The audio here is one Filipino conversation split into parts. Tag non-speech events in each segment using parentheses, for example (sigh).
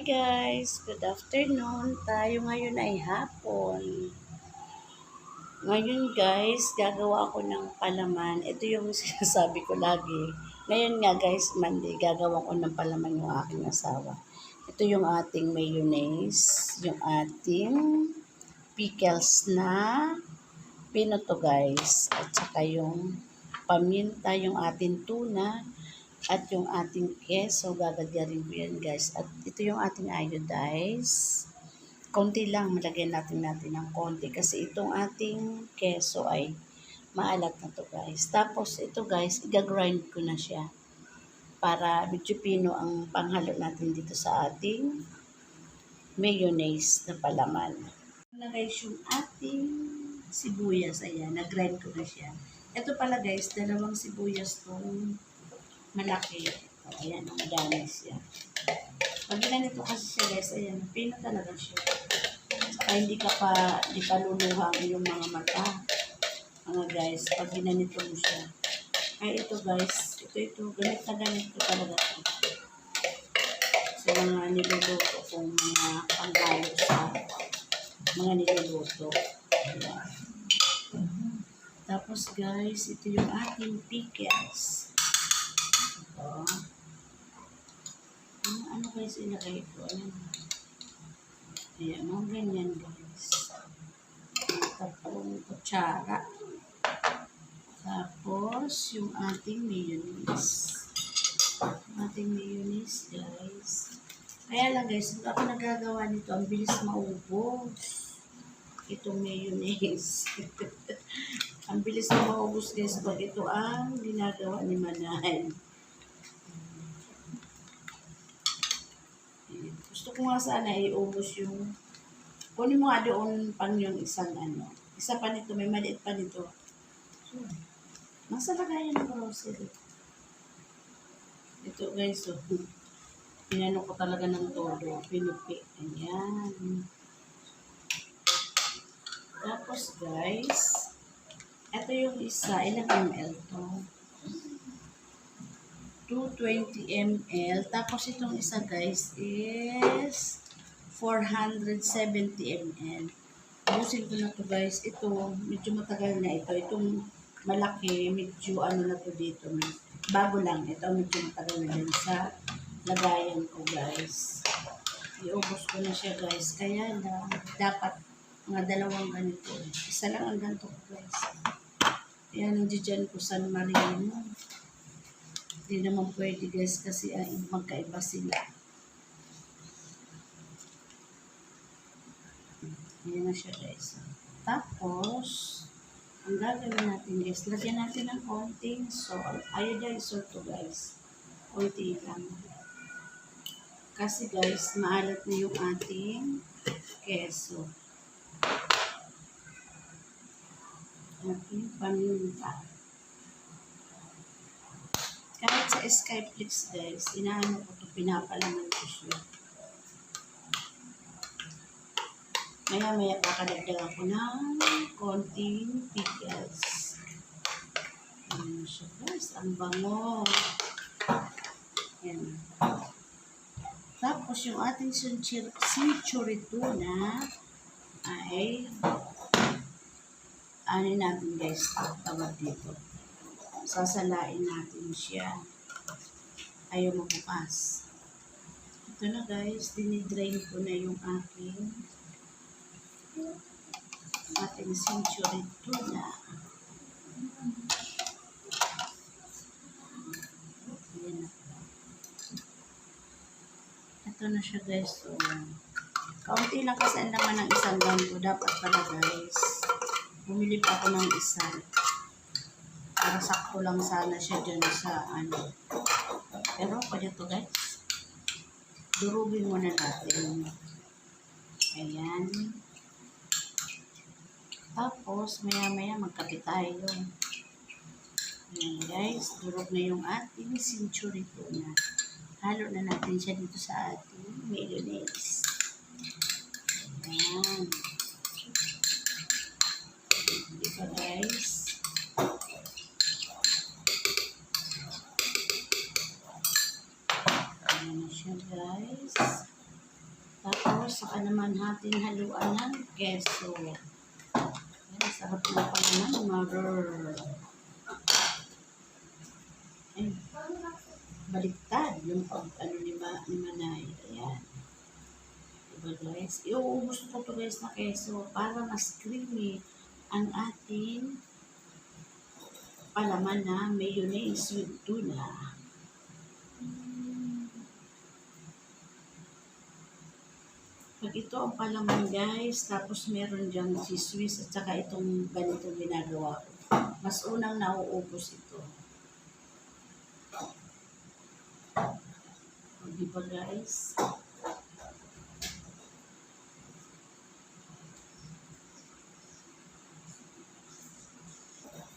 Hi guys, good afternoon. Tayo ngayon ay hapon. Ngayon guys, gagawa ako ng palaman. Ito yung (laughs) sinasabi ko lagi. Ngayon nga guys, Monday, gagawa ko ng palaman yung aking asawa. Ito yung ating mayonnaise, yung ating pickles na pinoto guys. At saka yung paminta, yung ating tuna, at yung ating keso, gagadyarin ko yan guys. At ito yung ating iodize. Konti lang, malagyan natin natin ng konti. Kasi itong ating keso ay maalat na to guys. Tapos ito guys, igagrind ko na siya. Para medyo pino ang panghalo natin dito sa ating mayonnaise na palaman. Na guys, yung ating sibuyas, ayan, nag-grind ko na siya. Ito pala guys, dalawang sibuyas tong malaki. O, ayan, madami siya. Pag ganito kasi siya guys, ayan, pino talaga siya. Saka hindi ka pa, hindi pa luluha ang mga mata. Mga guys, pag ginanito mo siya. Ay, ito guys, ito, ito, ganit na ganit talaga ito. Sa mga niluluto kong mga panggalo sa mga niluluto. Ayan. Tapos guys, ito yung ating pickles. Ito. Ano, ano guys ilagay ko? Ano? Ayan, mga ganyan guys. Tatlong kutsara. Tapos, yung ating mayonnaise. Yung ating mayonnaise guys. Kaya lang guys, ako nagagawa nito, ang bilis maubos. Itong mayonnaise. (laughs) ang bilis na maubos guys pag ito ang ginagawa ni Manay. Gusto ko nga sana iubos yung kunin mo nga doon pang yung isang ano. Isa pa nito, may maliit pa nito. Hmm. Nasa lagayan ng grocery. Ito guys, so, pinano ko talaga ng todo. Pinupi. Ayan. Tapos guys, ito yung isa. Ilang ml to? 220 ml. Tapos itong isa guys is 470 ml. Busin ko na to guys. Ito, medyo matagal na ito. Itong malaki, medyo ano na to dito. Bago lang. Ito, medyo matagal na din sa lagayan ko guys. Iubos ko na siya guys. Kaya lang, dapat mga dalawang ganito. Isa lang ang ganito guys. Kaya nandiyan ko sa Marino. Hindi naman pwede guys kasi ay magkaiba sila. Ayan na siya guys. Tapos, ang gagawin natin guys, lagyan natin ng konting salt. Iodine salt to guys. Konti lang. Kasi guys, maalat na yung ating keso. Ating paminta. Kahit sa Skyflix guys, inaano ko ito, pinapalaman ko siya. Maya maya kakadagdagan ko ng konting pickles. Ayan siya guys, ang bango. Ayan. Tapos yung ating sinchurituna ay ano natin guys, tawag dito sasalain natin siya. Ayaw mabukas. Ito na guys, dinidrain ko na yung aking ating century tuna. Ayan. Ito na siya guys. So, kaunti lang kasi ang laman ng isang ganito. Dapat pala guys. Bumili pa ako ng isa. Sakto lang sana siya dyan sa ano. Pero pwede to guys. Durugin muna natin. Ayan. Tapos, maya maya magkapit tayo. Ayan guys. Durog na yung ating century tuna. Halo na natin siya dito sa ating mayonnaise. Ayan. Na siya guys. Saka naman natin haluan ng keso. Ayan, sarap na pala ng mother. Ayan. Baliktad yung pag ano ni, ma, ni Manay. Ayan. Diba guys? Iuubos ko to guys na keso para mas creamy ang ating palaman na mayonnaise with tuna. Pag ito ang palaman guys, tapos meron diyang si Swiss at saka itong ganito ginagawa ko. Mas unang nauubos ito. O, Di ba guys?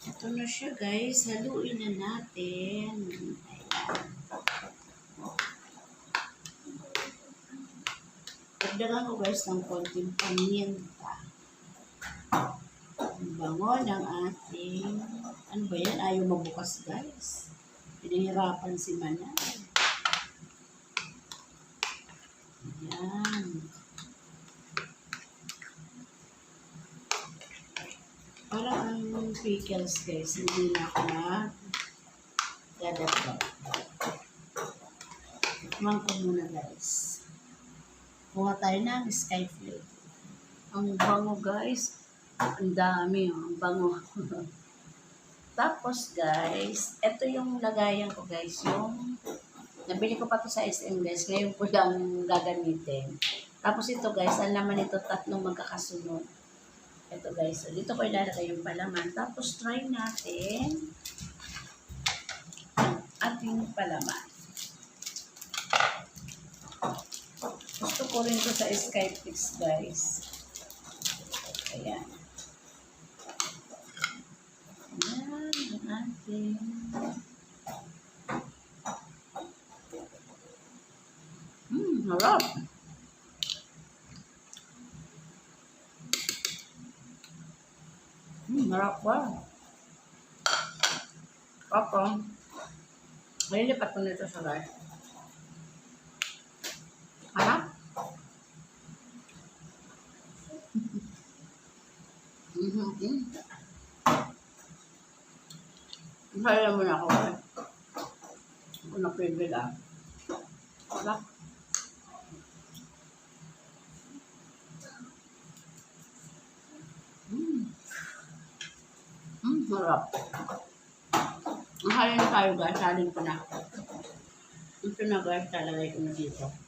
Ito na siya guys. Haluin na natin. Dagdagan ko guys ng konting paminta. Ang bango ng ating, ano ba yan? Ayaw mabukas guys. Pinahirapan si Manay. Ayan. Parang ang pickles guys, hindi na ako na dadagdag. Tikman muna guys. Kuha tayo ng sky flake. Ang bango guys. Ang dami oh. Ang bango. (laughs) Tapos guys, ito yung lagayan ko guys. Yung nabili ko pa to sa SM guys. Ngayon ko lang gagamitin. Tapos ito guys, ang laman nito tatlong magkakasunod. Ito guys, so dito ko ilalagay yung palaman. Tapos try natin ang ating palaman. Gusto ko sa Skyflix, guys. Ayan. Ayan, ang ating... Hmm, harap. Hmm, harap ba? Papa. Malilipat ko nito sa live. Mm-hmm. Kaya mo na ako eh. Ako na pwede lang. Wala. Mm. Mm, harap. Mahalin tayo guys. Halin ko na. Ito na guys. Talagay ko na dito.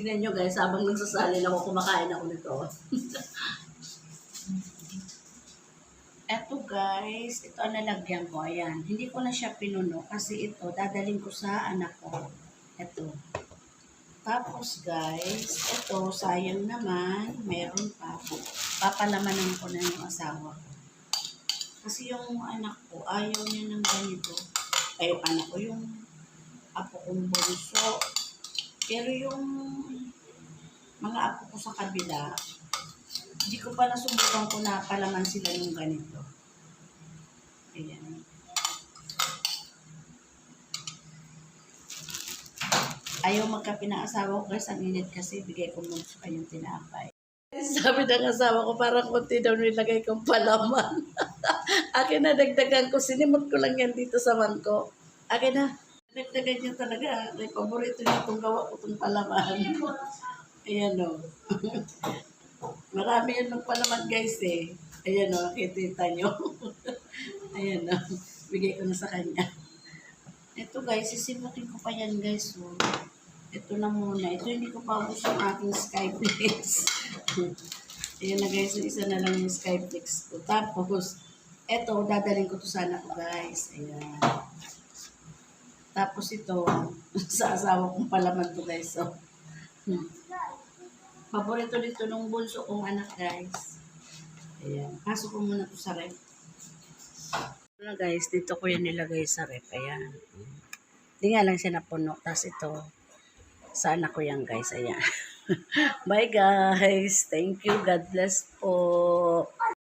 Tignan nyo guys, habang nagsasalin ako, kumakain ako nito. Eto guys, ito ang lalagyan ko. Ayan, hindi ko na siya pinuno kasi ito, dadaling ko sa anak ko. Eto. Tapos guys, ito, sayang naman, meron pa. Papalamanan ko na yung asawa ko. Kasi yung anak ko, ayaw niya ng ganito. Ay, anak ko, yung apo kong bunso. Pero yung mga apo ko sa kabila, hindi ko pa nasubukan ko na palaman sila yung ganito. Ayan. Ayaw magkape ng asawa ko kasi ang init kasi bigay ko muna sa kanyang tinapay. (laughs) Sabi ng asawa ko, parang konti daw nilagay kong palaman. (laughs) Akin na, dagdagan ko. Sinimot ko lang yan dito sa man ko. Akin na, dagdagan niya talaga. May paborito niya itong gawa ko itong palaman. Ayan o. (laughs) Marami yan ng palaman guys eh. Ayan o, kitita nyo. Ayan o, bigay ko na sa kanya. Ito guys, sisimutin ko pa yan guys. Oh. Ito na muna. Ito hindi ko pa ubus yung aking Skyflix. (laughs) Ayan na guys, isa na lang yung Skyflix ko. Tapos, ito, dadaling ko to sana ko guys. Ayan. Tapos ito, (laughs) sa asawa kong palaman to guys. So, hmm. Paborito dito nung bunso kong anak guys. Ayan. Pasok ko muna to sa rep. Ano guys, dito ko yan nilagay sa rep. Ayan. Hindi nga lang siya napuno. Tapos ito, sa anak ko yan guys. Ayan. (laughs) Bye guys. Thank you. God bless po.